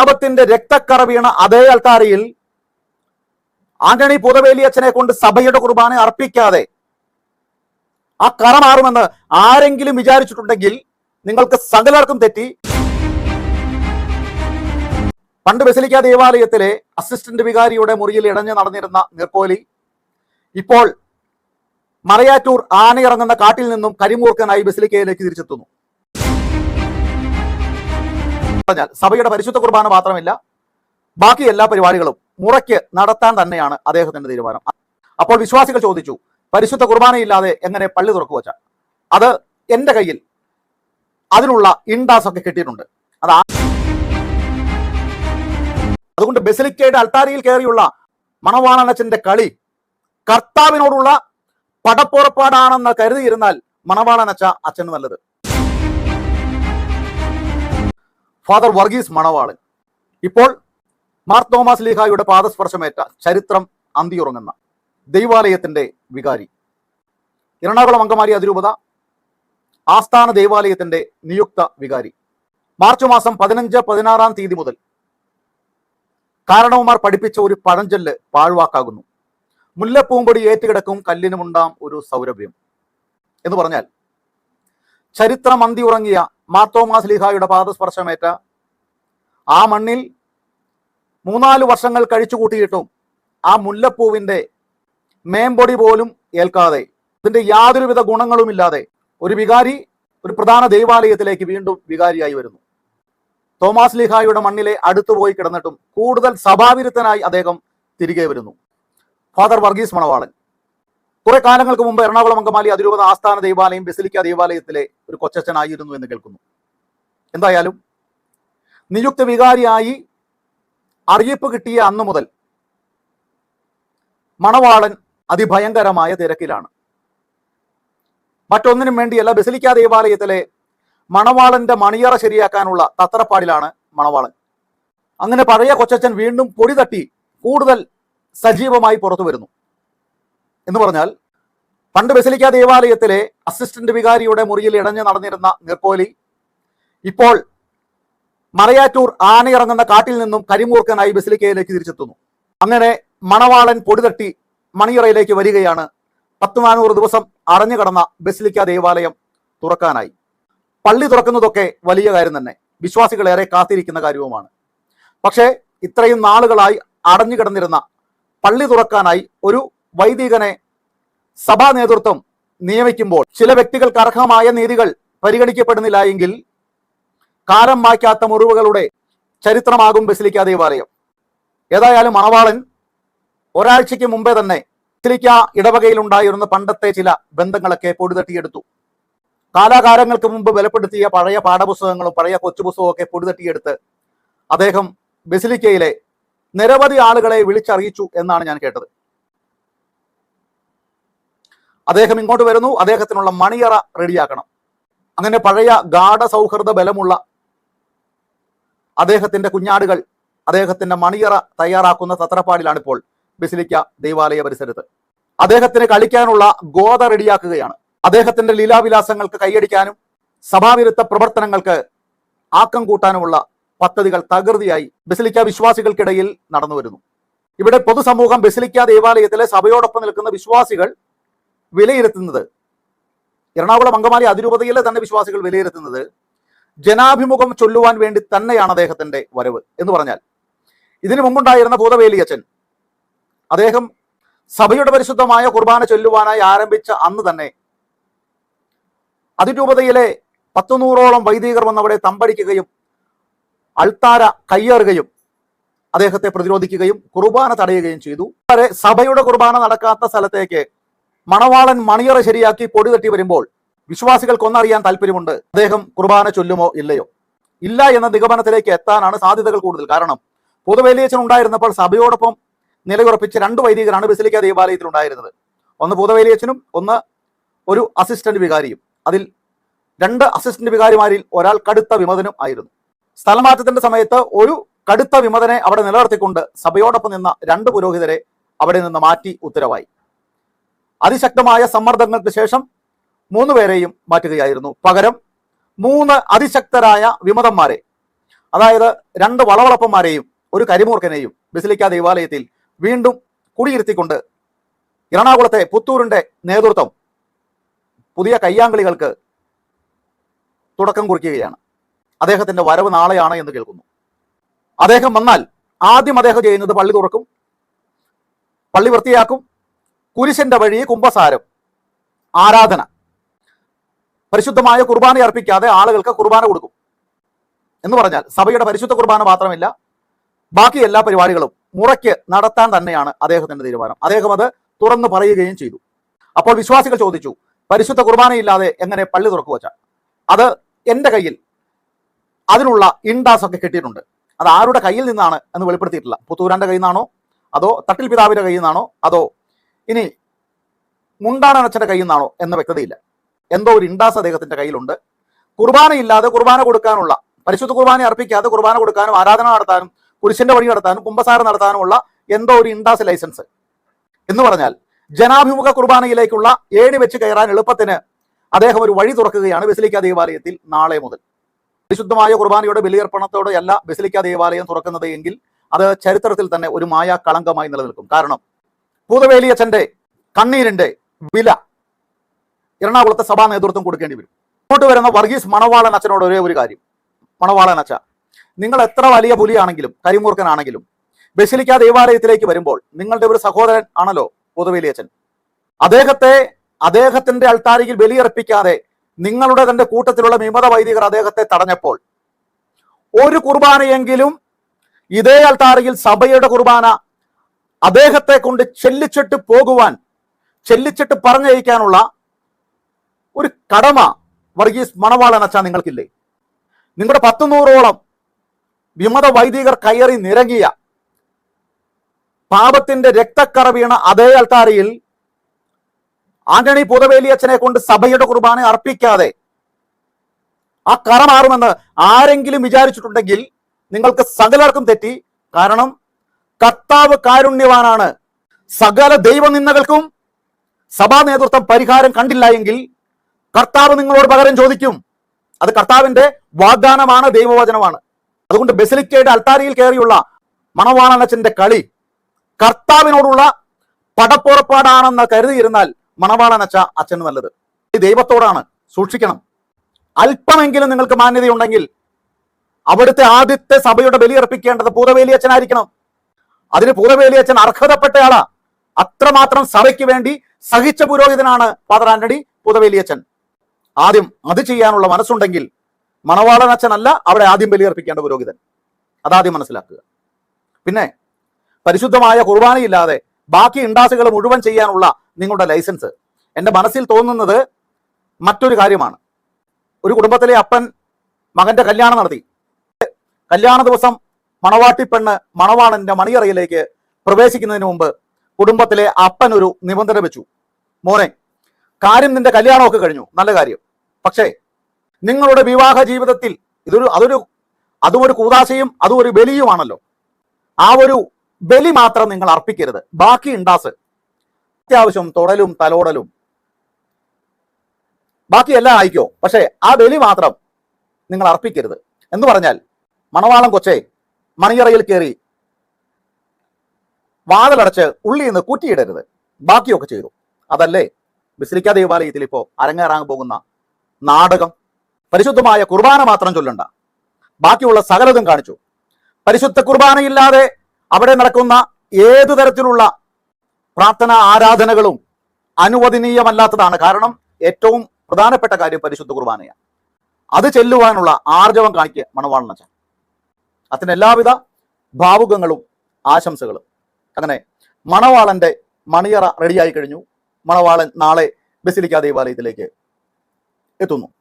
പാപത്തിന്റെ രക്തക്കറ വീണ അതേ അൾത്താരയിൽ ആന്റണി പുതവേലി അച്ഛനെ കൊണ്ട് സഭയുടെ കുർബാന അർപ്പിക്കാതെ ആ കറ മാറുമെന്ന് ആരെങ്കിലും വിചാരിച്ചിട്ടുണ്ടെങ്കിൽ നിങ്ങൾക്ക് സകലർക്കും തെറ്റി. പണ്ട് ബസിലിക്ക ദേവാലയത്തിലെ അസിസ്റ്റന്റ് വികാരിയുടെ മുറിയിൽ ഇടഞ്ഞു നടന്നിരുന്ന നിർക്കോലി ഇപ്പോൾ മറയാറ്റൂർ ആനയിറങ്ങുന്ന കാട്ടിൽ നിന്നും കരിമൂർക്കനായി ബസിലിക്കയിലേക്ക് തിരിച്ചെത്തുന്നു. പറഞ്ഞാൽ സഭയുടെ പരിശുദ്ധ കുർബാന മാത്രമല്ല ബാക്കി എല്ലാ പരിപാടികളും മുറയ്ക്ക് നടത്താൻ തന്നെയാണ് അദ്ദേഹത്തിന്റെ തീരുമാനം. അപ്പോൾ വിശ്വാസികൾ ചോദിച്ചു പരിശുദ്ധ കുർബാനയില്ലാതെ എങ്ങനെ പള്ളി തുറക്കു വച്ച അത് എന്റെ കയ്യിൽ അതിനുള്ള ഇൻഡാസ് ഒക്കെ കിട്ടിയിട്ടുണ്ട്. അത് അതുകൊണ്ട് ബെസിലിക്കയുടെ അൾത്താരിയിൽ കയറിയുള്ള മണവാളനച്ചന്റെ കളി കർത്താവിനോടുള്ള പടപ്പുറപ്പാടാണെന്ന് കരുതിയിരുന്നാൽ മണവാളനച്ച അച്ഛന് നല്ലത്. ഫാദർ വർഗീസ് മണവാളൻ. ഇപ്പോൾ മാർ തോമസ് ലീഹായുടെ പാദസ്പർശമേറ്റ ചരിത്രം അന്തിയുറങ്ങുന്ന ദൈവാലയത്തിന്റെ വികാരി. എറണാകുളം അങ്കമാലി അതിരൂപത ആസ്ഥാന ദൈവാലയത്തിന്റെ നിയുക്ത വികാരി. മാർച്ച് മാസം പതിനഞ്ച് പതിനാറാം തീയതി മുതൽ കാരണവന്മാർ പഠിപ്പിച്ച ഒരു പഴഞ്ചൊല്ല് പാഴ്വാക്കാകുന്നു. മുല്ലപ്പൂമ്പൊടി ഏറ്റുകിടക്കും കല്ലിനുമുണ്ടാം ഒരു സൗരഭ്യം എന്ന് പറഞ്ഞാൽ ചരിത്രം അന്തിയുറങ്ങിയ മാർത്തോമാസ് ലീഹായുടെ പാദസ്പർശമേറ്റ ആ മണ്ണിൽ മൂന്നാൽ വർഷങ്ങൾ കഴിച്ചു കൂട്ടിയിട്ടും ആ മുല്ലപ്പൂവിന്റെ മേമ്പൊടി പോലും ഏൽക്കാതെ അതിന്റെ യാതൊരുവിധ ഗുണങ്ങളുമില്ലാതെ ഒരു വികാരി ഒരു പ്രധാന ദൈവാലയത്തിലേക്ക് വീണ്ടും വികാരിയായി വരുന്നു. തോമാസ് ലീഹായുടെ മണ്ണിലെ അടുത്തു പോയി കിടന്നിട്ടും കൂടുതൽ സഭാവിരുദ്ധനായി അദ്ദേഹം തിരികെ വരുന്നു. ഫാദർ വർഗീസ് മണവാളൻ. കുറെ കാലങ്ങൾക്ക് മുമ്പ് എറണാകുളം അങ്കമാലി അതിരൂപത ആസ്ഥാന ദൈവാലയം ബെസിലിക്ക ദൈവാലയത്തിലെ ഒരു കൊച്ചച്ഛനായിരുന്നു എന്ന് കേൾക്കുന്നു. എന്തായാലും നിയുക്ത വികാരിയായി അറിയിപ്പ് കിട്ടിയ അന്നു മുതൽ മണവാളൻ അതിഭയങ്കരമായ തിരക്കിലാണ്. മറ്റൊന്നിനും വേണ്ടിയല്ല ബസിലിക്ക ദേവാലയത്തിലെ മണവാളന്റെ മണിയറ ശരിയാക്കാനുള്ള തത്രപ്പാടിലാണ് മണവാളൻ. അങ്ങനെ പഴയ കൊച്ചച്ഛൻ വീണ്ടും പൊടി തട്ടി കൂടുതൽ സജീവമായി പുറത്തു വരുന്നു. എന്ന് പറഞ്ഞാൽ പണ്ട് ബസിലിക്ക ദേവാലയത്തിലെ അസിസ്റ്റന്റ് വികാരിയുടെ മുറിയിൽ ഇടഞ്ഞു നടന്നിരുന്ന നിർക്കോലി ഇപ്പോൾ മറയാറ്റൂർ ആനയിറങ്ങുന്ന കാട്ടിൽ നിന്നും കരിമൂർക്കനായി ബസിലിക്കയിലേക്ക് തിരിച്ചെത്തുന്നു. അങ്ങനെ മണവാളൻ പൊടിതട്ടി മണിയറയിലേക്ക് വരികയാണ്. പത്ത് നാനൂറ് ദിവസം അടഞ്ഞു കടന്ന ബസിലിക്ക ദേവാലയം തുറക്കാനായി. പള്ളി തുറക്കുന്നതൊക്കെ വലിയ കാര്യം തന്നെ. വിശ്വാസികളേറെ കാത്തിരിക്കുന്ന കാര്യവുമാണ്. പക്ഷേ ഇത്രയും നാളുകളായി അടഞ്ഞു കിടന്നിരുന്ന പള്ളി തുറക്കാനായി ഒരു വൈദികനെ സഭാ നേതൃത്വം നിയമിക്കുമ്പോൾ ചില വ്യക്തികൾക്ക് അർഹമായ നീതികൾ പരിഗണിക്കപ്പെടുന്നില്ല എങ്കിൽ കാലം വായിക്കാത്ത മുറിവുകളുടെ ചരിത്രമാകും ബസിലിക്ക ദേവാലയം. ഏതായാലും മണവാളൻ ഒരാഴ്ചയ്ക്ക് മുമ്പേ തന്നെ ബസിലിക്ക ഇടവകയിൽ ഉണ്ടായിരുന്ന പണ്ടത്തെ ചില ബന്ധങ്ങളൊക്കെ പൊടിതട്ടിയെടുത്തു. കാലാകാലങ്ങൾക്ക് മുമ്പ് ബലപ്പെടുത്തിയ പഴയ പാഠപുസ്തകങ്ങളും പഴയ കൊച്ചുപുസ്തകവും ഒക്കെ പൊടിതട്ടിയെടുത്ത് അദ്ദേഹം ബസിലിക്കയിലെ നിരവധി ആളുകളെ വിളിച്ചറിയിച്ചു എന്നാണ് ഞാൻ കേട്ടത്. അദ്ദേഹം ഇങ്ങോട്ട് വരുന്നു. അദ്ദേഹത്തിനുള്ള മണിയറ റെഡിയാക്കണം. അങ്ങനെ പഴയ ഗാഢ സൗഹൃദ ബലമുള്ള അദ്ദേഹത്തിന്റെ കുഞ്ഞാടുകൾ അദ്ദേഹത്തിന്റെ മണിയറ തയ്യാറാക്കുന്ന തത്രപ്പാടിലാണ് ഇപ്പോൾ ബസിലിക്ക ദൈവാലയ പരിസരത്ത്. അദ്ദേഹത്തിന് കളിക്കാനുള്ള ഗോത റെഡിയാക്കുകയാണ്. അദ്ദേഹത്തിന്റെ ലീലാവിലാസങ്ങൾക്ക് കൈയടിക്കാനും സഭാവിരുദ്ധ പ്രവർത്തനങ്ങൾക്ക് ആക്കം കൂട്ടാനുമുള്ള പദ്ധതികൾ തകൃതിയായി ബസിലിക്ക വിശ്വാസികൾക്കിടയിൽ നടന്നു വരുന്നു. ഇവിടെ പൊതുസമൂഹം ബസിലിക്ക ദേവാലയത്തിലെ സഭയോടൊപ്പം നിൽക്കുന്ന വിശ്വാസികൾ വിലയിരുത്തുന്നത് എറണാകുളം അങ്കമാലി അതിരൂപതയിലെ തന്നെ വിശ്വാസികൾ വിലയിരുത്തുന്നത് ജനാഭിമുഖം ചൊല്ലുവാൻ വേണ്ടി തന്നെയാണ് അദ്ദേഹത്തിന്റെ വരവ് എന്ന് പറഞ്ഞാൽ. ഇതിനു മുമ്പുണ്ടായിരുന്ന ഭൂതവേലിയച്ഛൻ അദ്ദേഹം സഭയുടെ പരിശുദ്ധമായ കുർബാന ചൊല്ലുവാനായി ആരംഭിച്ച അന്ന് തന്നെ അതിരൂപതയിലെ പത്തുനൂറോളം വൈദികർ വന്നവിടെ തമ്പടിക്കുകയും അൾത്താര കയ്യേറുകയും അദ്ദേഹത്തെ പ്രതിരോധിക്കുകയും കുർബാന തടയുകയും ചെയ്തു. വരെ സഭയുടെ കുർബാന നടക്കാത്ത സ്ഥലത്തേക്ക് മണവാളൻ മണിയറ ശരിയാക്കി പൊടി തട്ടി വരുമ്പോൾ വിശ്വാസികൾക്ക് ഒന്നറിയാൻ താല്പര്യമുണ്ട്. അദ്ദേഹം കുർബാന ചൊല്ലുമോ ഇല്ലയോ? ഇല്ല എന്ന നിഗമനത്തിലേക്ക് എത്താനാണ് സാധ്യതകൾ കൂടുതൽ. കാരണം പൊതുവേലിയച്ചൻ ഉണ്ടായിരുന്നപ്പോൾ സഭയോടൊപ്പം നിലയുറപ്പിച്ച രണ്ട് വൈദികരാണ് ബസിലിക്ക ദേവാലയത്തിൽ ഉണ്ടായിരുന്നത്. ഒന്ന് പൂതവേലിയച്ചനും ഒന്ന് ഒരു അസിസ്റ്റന്റ് വികാരിയും. അതിൽ രണ്ട് അസിസ്റ്റന്റ് വികാരിമാരിൽ ഒരാൾ കടുത്ത വിമതനും ആയിരുന്നു. സ്ഥലമാറ്റത്തിന്റെ സമയത്ത് ഒരു കടുത്ത വിമതനെ അവിടെ നിലനിർത്തിക്കൊണ്ട് സഭയോടൊപ്പം നിന്ന രണ്ട് പുരോഹിതരെ അവിടെ നിന്ന് മാറ്റി ഉത്തരവായി. അതിശക്തമായ സമ്മർദ്ദങ്ങൾക്ക് ശേഷം മൂന്ന് പേരെയും മാറ്റുകയായിരുന്നു. പകരം മൂന്ന് അതിശക്തരായ വിമതന്മാരെ അതായത് രണ്ട് വളവളപ്പന്മാരെയും ഒരു കരിമൂർക്കനെയും ബസിലിക്ക ദേവാലയത്തിൽ വീണ്ടും കുടിയിരുത്തിക്കൊണ്ട് എറണാകുളത്തെ പുത്തൂരിന്റെ നേതൃത്വം പുതിയ കയ്യാങ്കളികൾക്ക് തുടക്കം കുറിക്കുകയാണ്. അദ്ദേഹത്തിന്റെ വരവ് നാളെയാണ് എന്ന് കേൾക്കുന്നു. അദ്ദേഹം വന്നാൽ ആദ്യം അദ്ദേഹം ചെയ്യുന്നത് പള്ളി തുറക്കും പള്ളി വൃത്തിയാക്കും കുരിശന്റെ വഴി കുംഭസാരം ആരാധന. പരിശുദ്ധമായ കുർബാന അർപ്പിക്കാതെ ആളുകൾക്ക് കുർബാന കൊടുക്കും. എന്ന് പറഞ്ഞാൽ സഭയുടെ പരിശുദ്ധ കുർബാന മാത്രമല്ല ബാക്കി എല്ലാ പരിപാടികളും മുറയ്ക്ക് നടത്താൻ തന്നെയാണ് അദ്ദേഹത്തിന്റെ തീരുമാനം. അദ്ദേഹം അത് തുറന്നു പറയുകയും ചെയ്തു. അപ്പോൾ വിശ്വാസികൾ ചോദിച്ചു പരിശുദ്ധ കുർബാനയില്ലാതെ എങ്ങനെ പള്ളി തുറക്കു വച്ച? അത് എന്റെ കയ്യിൽ അതിനുള്ള ഇൻഡാസ് ഒക്കെ കിട്ടിയിട്ടുണ്ട്. അത് ആരുടെ കയ്യിൽ നിന്നാണ് എന്ന് വെളിപ്പെടുത്തിയിട്ടില്ല. പുത്തൂരാന്റെ കയ്യിൽ നിന്നാണോ? അതോ തട്ടിൽ പിതാവിന്റെ കയ്യിൽ നിന്നാണോ? അതോ ഇനി മുണ്ടാനച്ചന്റെ കയ്യിൽ നിന്നാണോ? എന്ന വ്യക്തതയില്ല. എന്തോ ഒരു ഇണ്ടാസ് അദ്ദേഹത്തിന്റെ കയ്യിലുണ്ട്. കുർബാന ഇല്ലാതെ കുർബാന കൊടുക്കാനുള്ള പരിശുദ്ധ കുർബാന അർപ്പിക്കാതെ കുർബാന കൊടുക്കാനും ആരാധന നടത്താനും കുരിശിന്റെ വഴി നടത്താനും കുംഭസാരം നടത്താനുമുള്ള എന്തോ ഒരു ഇണ്ടാസ് ലൈസൻസ്. എന്ന് പറഞ്ഞാൽ ജനാഭിമുഖ കുർബാനയിലേക്കുള്ള ഏണി വെച്ച് കയറാൻ എളുപ്പത്തിന് അദ്ദേഹം ഒരു വഴി തുറക്കുകയാണ് ബസിലിക്ക ദേവാലയത്തിൽ നാളെ മുതൽ. പരിശുദ്ധമായ കുർബാനയുടെ ബലിയർപ്പണത്തോടെ അല്ല ബസിലിക്ക ദേവാലയം തുറക്കുന്നത് എങ്കിൽ അത് ചരിത്രത്തിൽ തന്നെ ഒരു മായാ കളങ്കമായി നിലനിൽക്കും. കാരണം പൂതവേലിയച്ഛന്റെ കണ്ണീരിന്റെ വില എറണാകുളത്തെ സഭാ നേതൃത്വം കൊടുക്കേണ്ടി വരും. ഇങ്ങോട്ട് വരുന്ന വർഗീസ് മണവാളൻ അച്ഛനോട് ഒരേ ഒരു കാര്യം. മണവാളൻ അച്ഛ നിങ്ങൾ എത്ര വലിയ പുലിയാണെങ്കിലും കരിമൂർക്കനാണെങ്കിലും ബസിലിക്ക ദേവാലയത്തിലേക്ക് വരുമ്പോൾ നിങ്ങളുടെ ഒരു സഹോദരൻ ആണല്ലോ പൊതുവേലിയച്ഛൻ. അദ്ദേഹത്തെ അദ്ദേഹത്തിന്റെ അൾത്താരിയിൽ ബലിയർപ്പിക്കാതെ നിങ്ങളുടെ തന്റെ കൂട്ടത്തിലുള്ള വിമത വൈദികർ അദ്ദേഹത്തെ തടഞ്ഞപ്പോൾ ഒരു കുർബാനയെങ്കിലും ഇതേ അൾത്താരിയിൽ സഭയുടെ കുർബാന അദ്ദേഹത്തെ കൊണ്ട് ചെല്ലിച്ചിട്ട് പോകുവാൻ ചെല്ലിച്ചിട്ട് പറഞ്ഞയക്കാനുള്ള ഒരു കടമ വർഗീസ് മണവാളൻ അച്ഛാ നിങ്ങൾക്കില്ലേ? നിങ്ങളുടെ പത്തുനൂറോളം വിമത വൈദികർ കയറി നിരങ്ങിയ പാപത്തിന്റെ രക്തക്കറ വീണ അതേ അൽത്താരയിൽ ആന്റണി പുതവേലിയച്ഛനെ കൊണ്ട് സഭയുടെ കുർബാന അർപ്പിക്കാതെ ആ കറ മാറുമെന്ന് ആരെങ്കിലും വിചാരിച്ചിട്ടുണ്ടെങ്കിൽ നിങ്ങൾക്ക് സകലർക്കും തെറ്റി. കാരണം കർത്താവ് കാരുണ്യവാനാണ്. സകല ദൈവനിന്ദകൾക്കും സഭാ നേതൃത്വം പരിഹാരം കണ്ടില്ല എങ്കിൽ കർത്താവ് നിങ്ങളോട് പകരം ചോദിക്കും. അത് കർത്താവിന്റെ വാഗ്ദാനമാണ് ദൈവവചനമാണ്. അതുകൊണ്ട് ബെസിലിക്കയുടെ അൾത്താരിയിൽ കയറിയുള്ള മണവാളനച്ചന്റെ കളി കർത്താവിനോടുള്ള പടപ്പുറപ്പാടാണെന്ന് കരുതിയിരുന്നാൽ മണവാളനച്ച അച്ഛന് നല്ലത്. ദൈവത്തോടാണ് സൂക്ഷിക്കണം. അല്പമെങ്കിലും നിങ്ങൾക്ക് മാന്യതയുണ്ടെങ്കിൽ അവിടുത്തെ ആദ്യത്തെ സഭയുടെ ബലിയർപ്പിക്കേണ്ടത് പൂതവേലി അച്ഛനായിരിക്കണം. അതിന് പൂതവേലി അച്ഛൻ അർഹതപ്പെട്ടയാളാ. അത്രമാത്രം സഭയ്ക്ക് വേണ്ടി സഹിച്ച പുരോഹിതനാണ് ഫാദർ ആന്റണി പൂതവേലി അച്ഛൻ. ആദ്യം അത് ചെയ്യാനുള്ള മനസ്സുണ്ടെങ്കിൽ മണവാളൻ അച്ഛനല്ല അവിടെ ആദ്യം ബലിയർപ്പിക്കേണ്ട പുരോഹിതൻ. അതാദ്യം മനസ്സിലാക്കുക. പിന്നെ പരിശുദ്ധമായ കുർബാനയില്ലാതെ ബാക്കി ഇണ്ടാസുകൾ മുഴുവൻ ചെയ്യാനുള്ള നിങ്ങളുടെ ലൈസൻസ്. എന്റെ മനസ്സിൽ തോന്നുന്നത് മറ്റൊരു കാര്യമാണ്. ഒരു കുടുംബത്തിലെ അപ്പൻ മകന്റെ കല്യാണം നടത്തി. കല്യാണ ദിവസം മണവാട്ടി പെണ്ണ് മണവാളന്റെ മണിയറയിലേക്ക് പ്രവേശിക്കുന്നതിന് മുമ്പ് കുടുംബത്തിലെ അപ്പൻ ഒരു നിബന്ധന വെച്ചു. മോനെ കാര്യം നിന്റെ കല്യാണമൊക്കെ കഴിഞ്ഞു. നല്ല കാര്യം. പക്ഷേ നിങ്ങളുടെ വിവാഹ ജീവിതത്തിൽ ഇതൊരു അതൊരു അതും ഒരു കൂതാശയും അതും ഒരു ബലിയുമാണല്ലോ. ആ ഒരു ബലി മാത്രം നിങ്ങൾ അർപ്പിക്കരുത്. ബാക്കി ഉണ്ടാസ് അത്യാവശ്യം തൊടലും തലോടലും. ബാക്കി എല്ലാം ആയിക്കോ. പക്ഷേ ആ ബലി മാത്രം നിങ്ങൾ അർപ്പിക്കരുത്. എന്ന് പറഞ്ഞാൽ മണവാളം കൊച്ചെ മണിയറയിൽ കയറി വാതിലടച്ച് ഉള്ളിൽ നിന്ന് കുറ്റിയിടരുത്. ബാക്കിയൊക്കെ ചെയ്തു. അതല്ലേ? ബിസ്ലിക്ക ദേവാലയത്തിൽ ഇപ്പോൾ അരങ്ങേറാൻ പോകുന്ന നാടകം. പരിശുദ്ധമായ കുർബാന മാത്രം ചൊല്ലണ്ട. ബാക്കിയുള്ള സകലതും കാണിച്ചു. പരിശുദ്ധ കുർബാനയില്ലാതെ അവിടെ നടക്കുന്ന ഏതു തരത്തിലുള്ള പ്രാർത്ഥന ആരാധനകളും അനുവദനീയമല്ലാത്തതാണ്. കാരണം ഏറ്റവും പ്രധാനപ്പെട്ട കാര്യം പരിശുദ്ധ കുർബാനയാണ്. അത് ചെല്ലുവാനുള്ള ആർജവം കാണിക്കുക മണവാളനച്ച അതിന് എല്ലാവിധ ഭാവുകങ്ങളും ആശംസകളും. അങ്ങനെ മണവാളന്റെ മണിയറ റെഡിയായി കഴിഞ്ഞു. മണവാളൻ നാളെ ബസിലിക്ക ദേവാലയത്തിലേക്ക് É retorno.